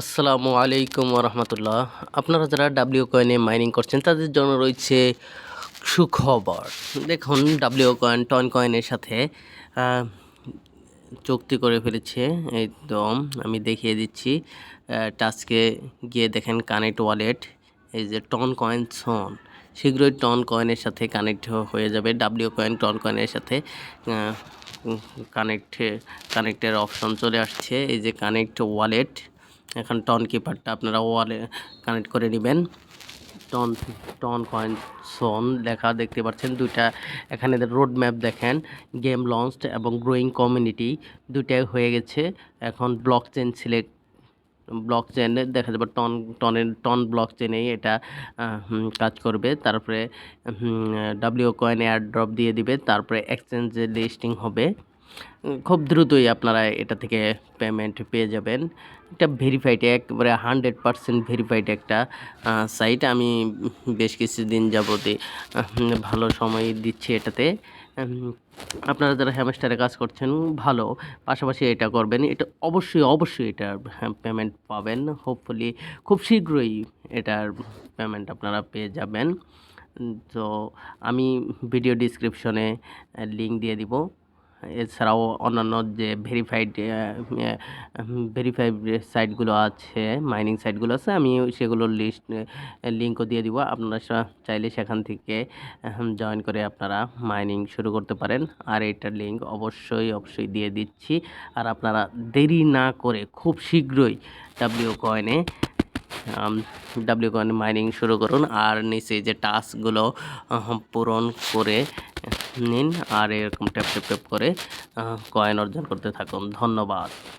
আসসালামু আলাইকুম রহমতুল্লাহ আপনারা যারা ডাব্লিউ কয়েনে মাইনিং করছেন, তাদের জন্য রয়েছে সুখবর। দেখুন ডাব্লিউ কয়েন টন কয়েনের সাথে চুক্তি করে ফেলেছে। একদম, আমি দেখিয়ে দিচ্ছি। টাস্কে গিয়ে দেখেন কানেক্ট ওয়ালেট এই যে টন কয়েন সন শীঘ্রই টন কয়েনের সাথে কানেক্ট হয়ে যাবে। ডাব্লিউ কয়েন টন কয়েনের সাথে কানেক্ট কানেক্টের অপশন চলে আসছে। এই যে কানেক্ট ওয়ালেট এখন টন কিপারটা আপনারা ওয়ালে কানেক্ট করে নেবেন। টন টন কয়েন সোন লেখা দেখতে পাচ্ছেন দুইটা, এখানে রোড ম্যাপ দেখেন গেম লঞ্চড এবং গ্রোয়িং কমিউনিটি দুইটাই হয়ে গেছে। এখন ব্লক চেন সিলেক্ট ব্লক চেনে দেখা যাবে টন টনের টন ব্লক চেনেই এটা কাজ করবে। তারপরে ডাব্লিউ কয়েন এয়ার ড্রপ দিয়ে দিবে। তারপরে এক্সচেঞ্জে লিস্টিং হবে। খুব দ্রুতই আপনারা এটা থেকে পেমেন্ট পেয়ে যাবেন। এটা ভেরিফাইড একেবারে হান্ড্রেড পারসেন্ট ভেরিফাইড একটা সাইট আমি বেশ কিছুদিন যাবতে ভালো সময় দিচ্ছি এটাতে। আপনারা যারা হ্যামস্টারে কাজ করছেন, ভালো। পাশাপাশি এটা করবেন, এটা অবশ্যই অবশ্যই এটার পেমেন্ট পাবেন। হোপফুলি খুব শীঘ্রই এটার পেমেন্ট আপনারা পেয়ে যাবেন। তো আমি ভিডিও ডিসক্রিপশনে লিঙ্ক দিয়ে দিব। এছাড়াও অন্যান্য যে ভেরিফাইড ভেরিফাইড সাইটগুলো আছে মাইনিং সাইটগুলো আছে, আমি সেগুলোর লিস্ট লিঙ্কও দিয়ে দিব। আপনারা চাইলে সেখান থেকে জয়েন করে আপনারা মাইনিং শুরু করতে পারেন। আর এটার লিঙ্ক অবশ্যই অবশ্যই দিয়ে দিচ্ছি। আর আপনারা দেরি না করে খুব শীঘ্রই ডাব্লিউ কয়েনে ডাব্লিউ কয়েন মাইনিং শুরু করুন। আর নিচে যে টাস্কগুলো পূরণ করে নিন আর এরকম ট্যাপ ট্যাপ ট্যাপ করে কয়েন অর্জন করতে থাকুন। ধন্যবাদ।